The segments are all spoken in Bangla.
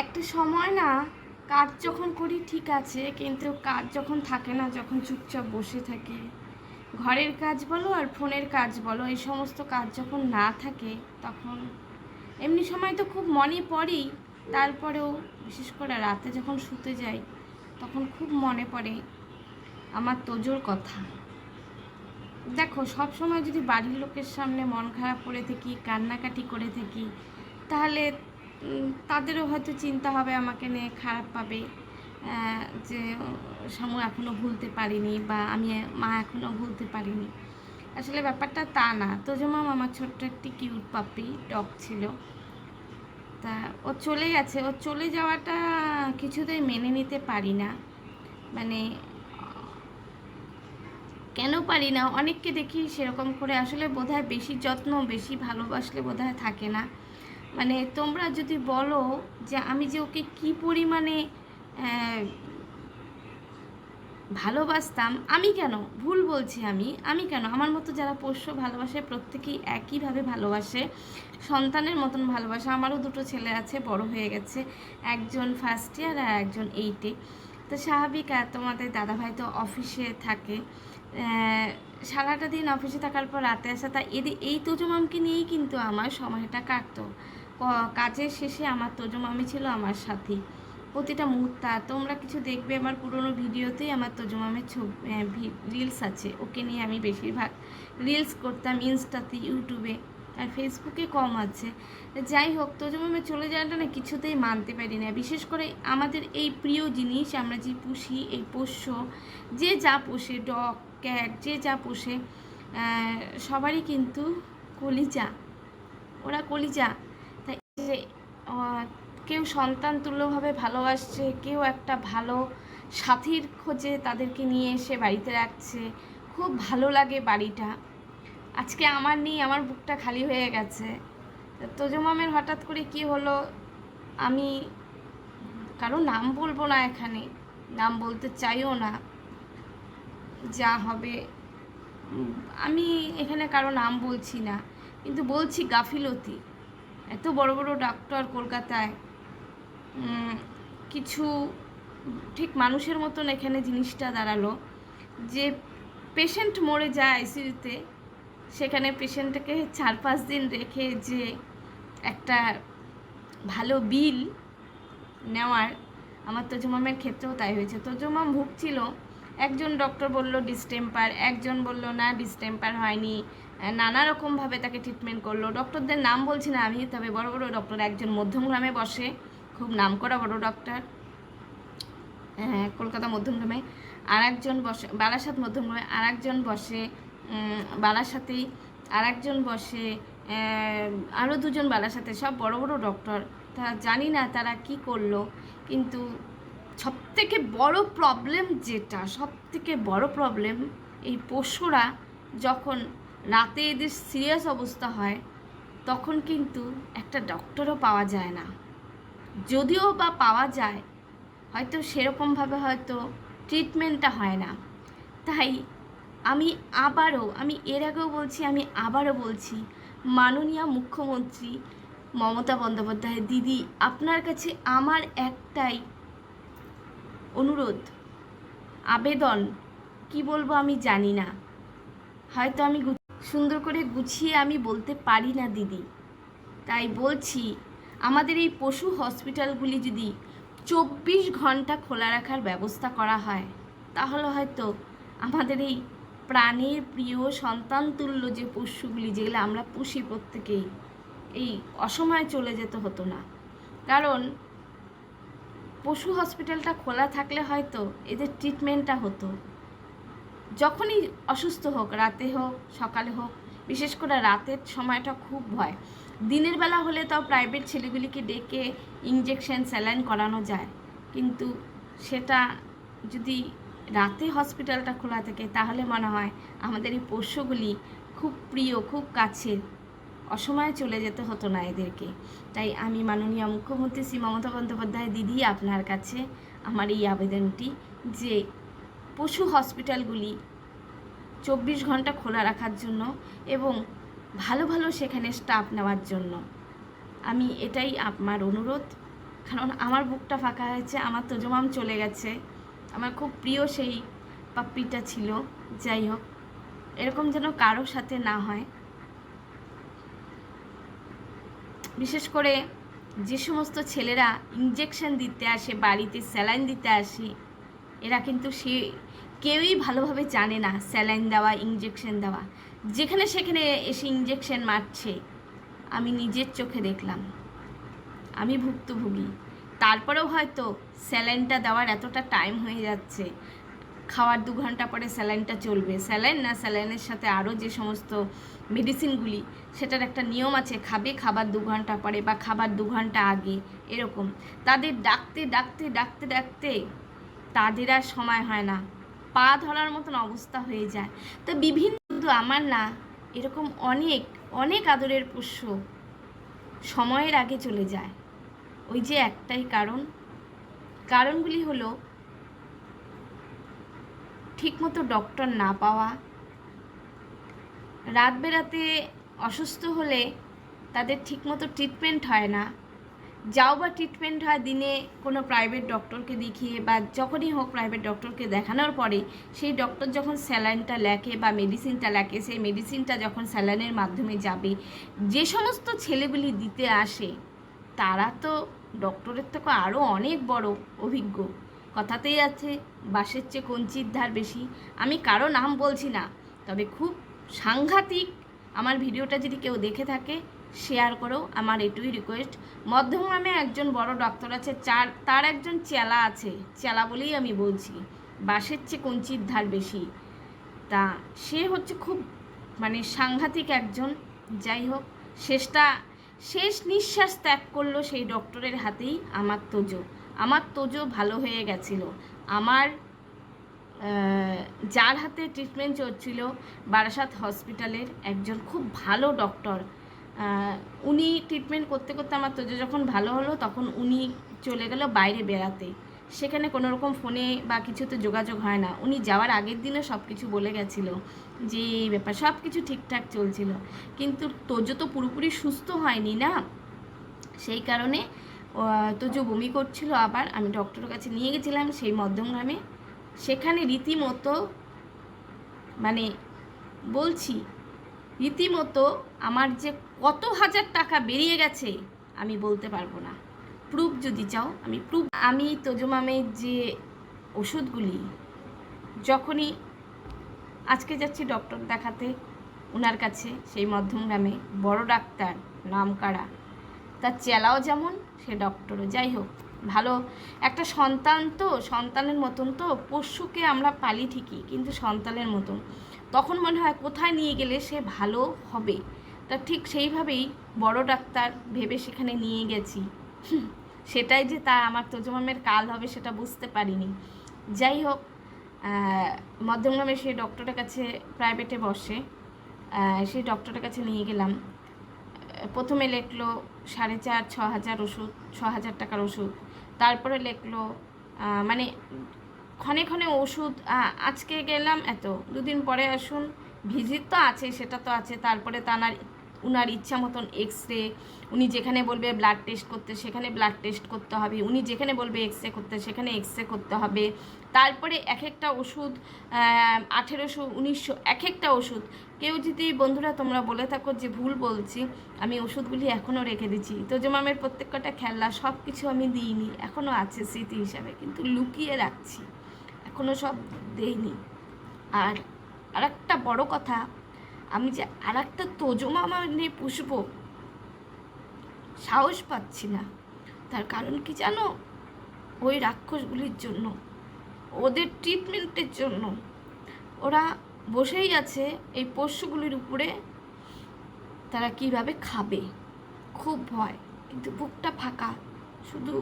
একটা সময় না, কাজ যখন করি ঠিক আছে, কিন্তু কাজ যখন থাকে না, যখন চুপচাপ বসে থাকি। ঘরের কাজ বলো আর ফোনের কাজ বলো, এই সমস্ত কাজ যখন না থাকে, তখন এমনি সময় তো খুব মনে পড়েই, তারপরেও বিশেষ করে রাতে যখন শুতে যাই, তখন খুব মনে পড়ে আমার তোজোর কথা। দেখো, সব সময় যদি বাড়ির লোকের সামনে মন খারাপ করে থাকি, কান্নাকাটি করে থাকি, তাহলে তাদেরও হয়তো চিন্তা হবে আমাকে নিয়ে খারাপ পাবে যে সমু এখনও ভুলতে পারিনি বা আমি মা এখনও ভুলতে পারিনি। আসলে ব্যাপারটা তা না। তো তোজমাম আমার ছোট্ট একটি কিউট পাপি ডগ ছিল। তা ও চলে গেছে। ও চলে যাওয়াটা কিছুতেই মেনে নিতে পারি না। মানে কেন পারি না? অনেককে দেখি সেরকম করে। আসলে বোধহয় বেশি যত্ন, বেশি ভালোবাসলে বোধহয় থাকে না। মানে তোমরা যদি বলো যে আমি যে ওকে কি পরিমাণে ভালোবাসতাম, আমি কেন? ভুল বলছি আমি আমি কেন? আমার মতো যারা পোষ্য ভালোবাসে প্রত্যেকেই একইভাবে ভালোবাসে। সন্তানের মতন ভালোবাসে। আমারও দুটো ছেলে আছে, বড় হয়ে গেছে, একজন ফার্স্ট ইয়ার আর একজন এইটে তো স্বাভাবিক, আর তোমাদের দাদাভাই তো অফিসে থাকে। সারাটা দিন অফিসে থাকার পর রাতে আসা। তা এদি এই তোজমামকে নিয়েই কিন্তু আমার সময়টা কাটতো। কাজের শেষে আমার তোজমামি ছিল আমার সাথী। প্রতিটা মুহূর্ত তোমরা কিছু দেখবে আমার পুরনো ভিডিওতেই আমার তোজমামের ছবি রিলস আছে। ওকে নিয়ে আমি বেশিরভাগ রিলস করতাম ইনস্টাতে, ইউটিউবে, আর ফেসবুকে কম আছে। যাই হোক, তোজমামের চলে যাওয়াটা না কিছুতেই মানতে পারি না। বিশেষ করে আমাদের এই প্রিয় জিনিস, আমরা যে পুষি, এই পোষ্য, যে যা পোষে, ডগ, ক্যাট, যে যা পোষে সবারই কিন্তু কলিজা। ওরা কলিজা। যে কেউ সন্তান তুল্যভাবে ভালোবাসছে, কেউ একটা ভালো সাথীর খোঁজে তাদেরকে নিয়ে এসে বাড়িতে রাখছে। খুব ভালো লাগে বাড়িটা। আজকে আমার নেই, আমার বুকটা খালি হয়ে গেছে। তোজমামের হঠাৎ করে কি হলো? আমি কারও নাম বলব না এখানে। নাম বলতে চাইও না। যা হবে। আমি এখানে কারও নাম বলছি না। কিন্তু বলছি গাফিলতি। এত বড় বড় ডাক্তার কলকাতায় কিছু ঠিক মানুষের মতন এখানে জিনিসটা দাঁড়াল যে পেশেন্ট মরে যায় আইসিইউতে সেখানে পেশেন্টটাকে চার পাঁচ দিন রেখে যে একটা ভালো বিল নেওয়ার, আমার তোজমামের ক্ষেত্রেও তাই হয়েছে। তোজমাম ভুগছিল, একজন ডক্টর বলল ডিস্টেম্পার একজন বলল না ডিস্টেম্পার হয়নি। নানা রকমভাবে তাকে ট্রিটমেন্ট করল। ডক্টরদের নাম বলছি না আমি, তবে বড় বড় ডক্টর একজন মধ্যমগ্রামে বসে, খুব নামকরা বড় ডক্টর কলকাতা মধ্যমগ্রামে। আর একজন বসে বারাসাত মধ্যমগ্রামে আর একজন বসে বারাসাতেই আর একজন বসে আরও দুজন বারাসাতে সব বড় বড় ডক্টর তা জানি না তারা কি করল, কিন্তু সব থেকে বড় প্রবলেম যেটা সব থেকে বড় প্রবলেম এই পশুরা যখন রাতে এদের সিরিয়াস অবস্থা হয়, তখন কিন্তু একটা ডক্টরও পাওয়া যায় না। যদিও বা পাওয়া যায়, হয়তো সেরকমভাবে হয়তো ট্রিটমেন্টটা হয় না। তাই আমি আবারও, আমি এর আগেও বলছি, আমি আবারও বলছি, মাননীয় মুখ্যমন্ত্রী মমতা বন্দ্যোপাধ্যায় দিদি, আপনার কাছে আমার একটাই অনুরোধ, আবেদন, কি বলব আমি জানি না। হয়তো আমি সুন্দর করে গুছিয়ে আমি বলতে পারি না, দিদি। তাই বলছি, আমাদের এই পশু হসপিটালগুলি যদি চব্বিশ ঘণ্টা খোলা রাখার ব্যবস্থা করা হয়, তাহলে হয়তো আমাদের এই প্রাণের প্রিয় সন্তানতুল্য যে পশুগুলি যেগুলো আমরা পুষি প্রত্যেকেই, এই অসময়ে চলে যেতে হতো না। কারণ পশু হসপিটালটা খোলা থাকলে হয়তো এদের ট্রিটমেন্টটা হতো। যখনই অসুস্থ হোক, রাতে হোক, সকালে হোক, বিশেষ করে রাতের সময়টা খুব ভয়। দিনের বেলা হলে তাও প্রাইভেট ছেলেগুলিকে ডেকে ইঞ্জেকশন স্যালাইন করানো যায়। কিন্তু সেটা যদি রাতে হসপিটালটা খোলা থাকে, তাহলে মনে হয় আমাদের এই পোষ্যগুলি খুব প্রিয়, খুব কাছের। অসময়ে চলে যেতে হতো না এদেরকে। তাই আমি মাননীয় মুখ্যমন্ত্রী শ্রী মমতা বন্দ্যোপাধ্যায় দিদি আপনার কাছে আমার এই আবেদনটি যে পশু হসপিটালগুলি চব্বিশ ঘণ্টা খোলা রাখার জন্য এবং ভালো ভালো সেখানে স্টাফ নেওয়ার জন্য। আমি এটাই আমার অনুরোধ, কারণ আমার বুকটা ফাঁকা হয়েছে, আমার তো তোজমাম চলে গেছে। আমার খুব প্রিয় সেই পাপ্পিটা ছিল, যাই হোক, এরকম যেন কারোর সাথে না হয়। বিশেষ করে যে সমস্ত ছেলেরা ইঞ্জেকশন দিতে আসে, বাড়িতে স্যালাইন দিতে আসে এরা কিন্তু সে কেউই ভালোভাবে জানে না, স্যালাইন দেওয়া ইঞ্জেকশন দেওয়া। যেখানে সেখানে এসে ইঞ্জেকশন মারছে, আমি নিজের চোখে দেখলাম। আমি ভুক্তভোগী। তারপরেও হয়তো স্যালাইনটা দেওয়ার এতটা টাইম হয়ে যাচ্ছে। খাওয়ার দু ঘণ্টা পরে স্যালাইনটা চলবে। স্যালাইন না স্যালাইনের সাথে আরও যে সমস্ত মেডিসিনগুলি সেটার একটা নিয়ম আছে, খাবে খাবার দু ঘণ্টা পরে বা খাবার দু ঘণ্টা আগে, এরকম। তাদের ডাকতে ডাকতে ডাকতে ডাকতে তাদের আর সময় হয় না। পা ধরার মতন অবস্থা হয়ে যায়। তো বিভিন্ন আমার না এরকম অনেক অনেক আদরের পোষ্য সময়ের আগে চলে যায়। ওই যে একটাই কারণ। কারণগুলি হলো ঠিকমতো ডক্টর না পাওয়া, রাত বেরাতে অসুস্থ হলে তাদের ঠিকমতো ট্রিটমেন্ট হয় না যাও বা ট্রিটমেন্ট হয়, দিনে কোনো প্রাইভেট ডক্টরকে দেখিয়ে বা যখনই হোক প্রাইভেট ডক্টরকে দেখানোর পরে সেই ডক্টর যখন স্যালাইনটা লেখে বা মেডিসিনটা লেখে, সেই মেডিসিনটা যখন স্যালাইনের মাধ্যমে যাবে, যে সমস্ত ছেলেগুলি দিতে আসে, তারা তো ডক্টরের থেকে আরও অনেক বড় অভিজ্ঞ। কথাতেই আছে বাসের চেয়ে কঞ্চির ধার বেশি। আমি কারও নাম বলছি না, তবে খুব সাংঘাতিক আমার ভিডিওটা যদি কেউ দেখে থাকে শেয়ার করো আমার এটুই রিকোয়েস্ট মধ্যমগ্রামে একজন বড় ডক্টর আছে, চার, তার একজন চেলা আছে। চেলা বলেই আমি বলছি, বাঁশের চেয়ে কঞ্চির ধার বেশি। তা সে হচ্ছে খুব মানে সাংঘাতিক একজন, যাই হোক, শেষটা, শেষ নিঃশ্বাস ত্যাগ করল সেই ডক্টরের হাতেই আমার তোজো। আমার তোজো ভালো হয়ে গেছিল। আমার যার হাতে ট্রিটমেন্ট চলছিল, বারাসাত হসপিটালের একজন খুব ভালো ডক্টর উনি ট্রিটমেন্ট করতে করতে আমার তোজো যখন ভালো হলো, তখন উনি চলে গেল বাইরে বেড়াতে। সেখানে কোনো রকম ফোনে বা কিছুতে যোগাযোগ হয় না। উনি যাওয়ার আগের দিনও সব কিছু বলে গেছিল যে ব্যাপার সব কিছু ঠিকঠাক চলছিল। কিন্তু তোজো তো পুরোপুরি সুস্থ হয়নি না। সেই কারণে তোজো বমি করছিল আবার। আমি ডক্টরের কাছে নিয়ে গেছিলাম সেই মধ্যমগ্রামে। সেখানে রীতিমতো মানে বলছি, রীতিমতো আমার যে কত হাজার টাকা বেরিয়ে গেছে, আমি বলতে পারব না। প্রুফ যদি চাও, আমি প্রুফ আমি তোজমামের যে ওষুধগুলি, যখনই আজকে যাচ্ছি ডক্টর দেখাতে ওনার কাছে, সেই মধ্যমগ্রামে বড় ডাক্তার নামকারা তার চেলাও যেমন, সে ডক্টরও যাই হোক, ভালো। একটা সন্তান তো, সন্তানের মতন তো, পশুকে আমরা পালি ঠিকই, কিন্তু সন্তানের মতন। তখন মনে হয় কোথায় নিয়ে গেলে সে ভালো হবে? তা ঠিক সেইভাবেই বড় ডাক্তার ভেবে সেখানে নিয়ে গেছি। সেটাই যে তা আমার তোজমামের কাল হবে সেটা বুঝতে পারিনি। যাই হোক মধ্যমগ্রামে সেই ডক্টরের কাছে প্রাইভেটে বসে সেই ডক্টরের কাছে নিয়ে গেলাম। প্রথমে লেখলো সাড়ে চার, ছ হাজার ওষুধ, ছ হাজার টাকার ওষুধ। তারপরে লেখলো মানে ক্ষণে ক্ষণে ওষুধ আজকে গেলাম এত, দুদিন পরে আসুন, ভিজিট তো আছে সেটা তো আছে, তারপরে তানার উনার ইচ্ছা মতন এক্স রে উনি যেখানে বলবে ব্লাড টেস্ট করতে, সেখানে ব্লাড টেস্ট করতে হবে, উনি যেখানে বলবে এক্স রে করতে, সেখানে এক্স রে করতে হবে। তারপরে এক একটা ওষুধ আঠেরোশো, উনিশশো এক একটা ওষুধ। কেউ যদি, বন্ধুরা, তোমরা বলে থাকো যে ভুল বলছি, আমি ওষুধগুলি এখনও রেখে দিচ্ছি। তো জমামের প্রত্যেকটা খেলনা সব কিছু আমি দিইনি, এখনও আছে স্মৃতি হিসাবে, কিন্তু লুকিয়ে রাখছি। এখনও সব দেইনি। আর আরেকটা বড় কথা আমি যে আর একটা তোজমা আমার নিয়ে পুষবো, সাহস পাচ্ছি না। তার কারণ কি জানো? ওই রাক্ষসগুলির জন্য, ওদের ট্রিটমেন্টের জন্য। ওরা বসেই আছে এই পশুগুলির উপরে, তারা কীভাবে খাবে? খুব ভয়, কিন্তু বুকটা ফাঁকা। শুধু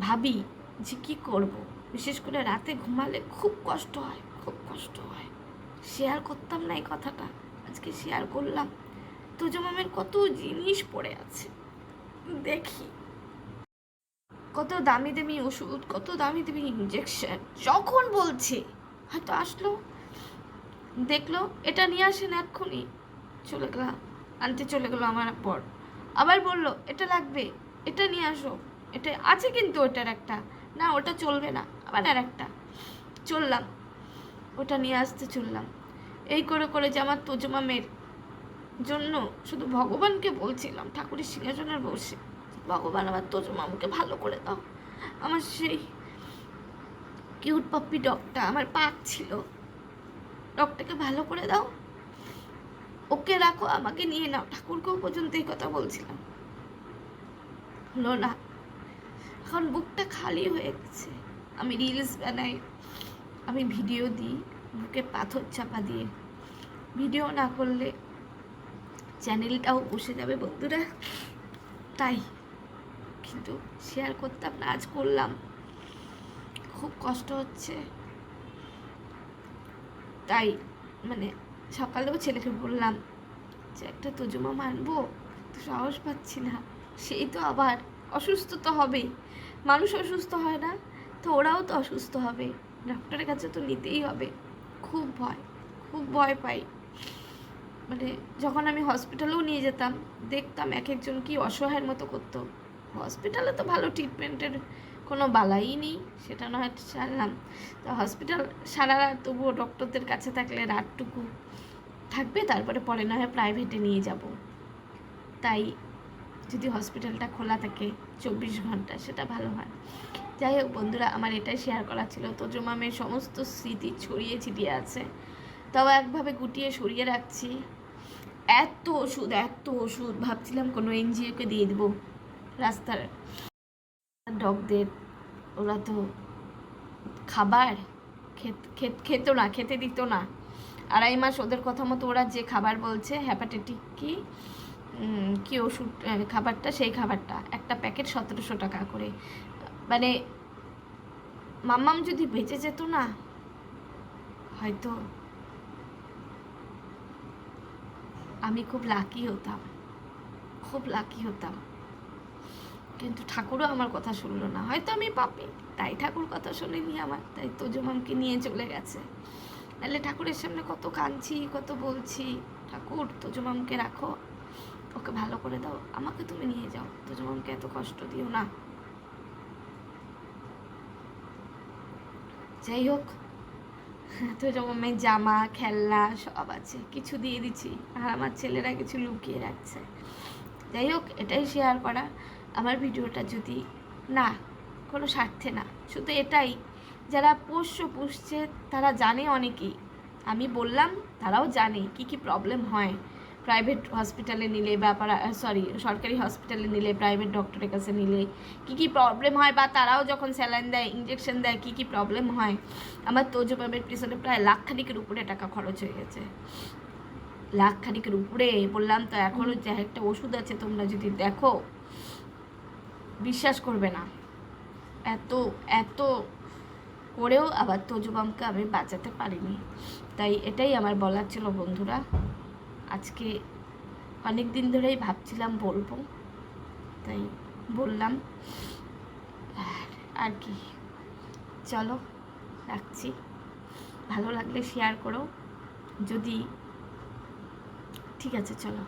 ভাবি যে কী করব? বিশেষ করে রাতে ঘুমালে খুব কষ্ট হয়, খুব কষ্ট হয়। শেয়ার করতাম না এই কথাটা। আজকে শেয়ার করলাম। তোজো মামের কত জিনিস পড়ে আছে। দেখি। কত দামি দামি ওষুধ, কত দামি দামি ইঞ্জেকশন যখন বলছে হয়তো আসলো। দেখল, এটা নিয়ে আসেন এক্ষুনি। চলে গেলাম আনতে চলে গেলো আমার পর। আবার বলল, এটা লাগবে, এটা নিয়ে আসো। এটা আছে কিন্তু ওটার একটা। না, ওটা চলবে না। আবার আর একটা চললাম। ওটা নিয়ে আসতে চললাম। এই করে করে যে আমার তোজমামের জন্য শুধু ভগবানকে বলছিলাম, ঠাকুরের সিংহাসনের বসে ভগবান আমার তোজমামকে ভালো করে দাও। আমার সেই কিউট পাপ্পি ডগটা আমার পাক ছিল। ডগটাকে ভালো করে দাও। ওকে রাখো, আমাকে নিয়ে নাও। ঠাকুরকেও পর্যন্ত এই কথা বলছিলাম। হলো না। এখন বুকটা খালি হয়ে গেছে। আমি রিলস বানাই। আমি ভিডিও দিই বুকে পাথর চাপা দিয়ে। ভিডিও না করলে চ্যানেলটাও বসে যাবে বন্ধুরা। তাই কিন্তু শেয়ার করতাম না, আজ করলাম। খুব কষ্ট হচ্ছে। তাই মানে সকালেও ছেলেকে বললাম যে, একটা তজুমা মানবো? তো সাহস পাচ্ছি না। সেই তো আবার অসুস্থ তো হবেই। মানুষ অসুস্থ হয় না, তো ওরাও তো অসুস্থ হবে। ডক্টরের কাছে তো নিতেই হবে। খুব ভয় খুব ভয় পাই। মানে যখন আমি হসপিটালেও নিয়ে যেতাম, দেখতাম এক একজন কি অসহায়ের মতো করতো। হসপিটালে তো ভালো ট্রিটমেন্টের কোনো বালাই নেই, সেটা নয় সারলাম। তো হসপিটাল সারা রাত তবুও ডক্টরদের কাছে থাকলে রাতটুকু থাকবে, তারপরে পরে না হয় প্রাইভেটে নিয়ে যাব। তাই যদি হসপিটালটা খোলা থাকে, চব্বিশ ঘণ্টা, সেটা ভালো হয়। যাই হোক বন্ধুরা, আমার এটাই শেয়ার করা ছিল। তো তোজমামের সমস্ত স্মৃতি ছড়িয়ে ছিটিয়ে আছে। তাও একভাবে গুটিয়ে সরিয়ে রাখছি। এত ওষুধ এত ওষুধ, ভাবছিলাম কোনো এনজিওকে দিয়ে দেবো। রাস্তার ডগদের, ওরা তো খাবার খেত খেত না, খেতে দিত না। আড়াই মাস ওদের কথা মতো ওরা যে খাবার বলছে হ্যাপাটাইটিক কি? কি ওষুধ খাবারটা, সেই খাবারটা, একটা প্যাকেট সতেরোশো টাকা করে। মানে মাম্মাম যদি বেঁচে যেত না, হয়তো আমি খুব লাকি হতাম, খুব লাকি হতাম। কিন্তু ঠাকুরও আমার কথা শুনলো না। হয়তো আমি পাপি, তাই ঠাকুর কথা শোনেনি আমার, তাই তোজমামকে নিয়ে চলে গেছে। নাহলে ঠাকুরের সামনে কত কাঁদছি, কত বলছি, ঠাকুর তোজমামকে রাখো, ওকে ভালো করে দাও, আমাকে তুমি নিয়ে যাও তোজমামকে এত কষ্ট দিও না। যাই হোক তো তোজমামের জামা, খেলনা, সব আছে। কিছু দিয়ে দিচ্ছি, আর আমার ছেলেরা কিছু লুকিয়ে রাখছে। যাই হোক, এটাই শেয়ার করা। আমার ভিডিওটা যদি না, কোনো স্বার্থে না, শুধু এটাই, যারা পোষ্য পুষছে, তারা জানে অনেকেই। আমি বললাম, তারাও জানে কি কি প্রবলেম হয়। প্রাইভেট হসপিটালে নিলে বা সরি সরকারি হসপিটালে নিলে প্রাইভেট ডক্টরের কাছে নিলে কি কি প্রবলেম হয় বা তারাও যখন স্যালাইন দেয় ইঞ্জেকশন দেয়, কি কি প্রবলেম হয়? আমার তোজবাবের পিছনে প্রায় লাখখানিকের উপরে টাকা খরচ হয়ে গেছে। লাখ খানিকের উপরে, বললাম তো এখনও যে একটা ওষুধ আছে, তোমরা যদি দেখো, বিশ্বাস করবে না। এত এত করেও আবার তোজবামকে আমি বাঁচাতে পারিনি। তাই এটাই আমার বলার ছিল বন্ধুরা। আজকে অনেক দিন ধরেই ভাবছিলাম বলব, তাই বললাম। আর কি, চলো রাখছি। ভালো লাগলে শেয়ার করো। যদি ঠিক আছে, চলো।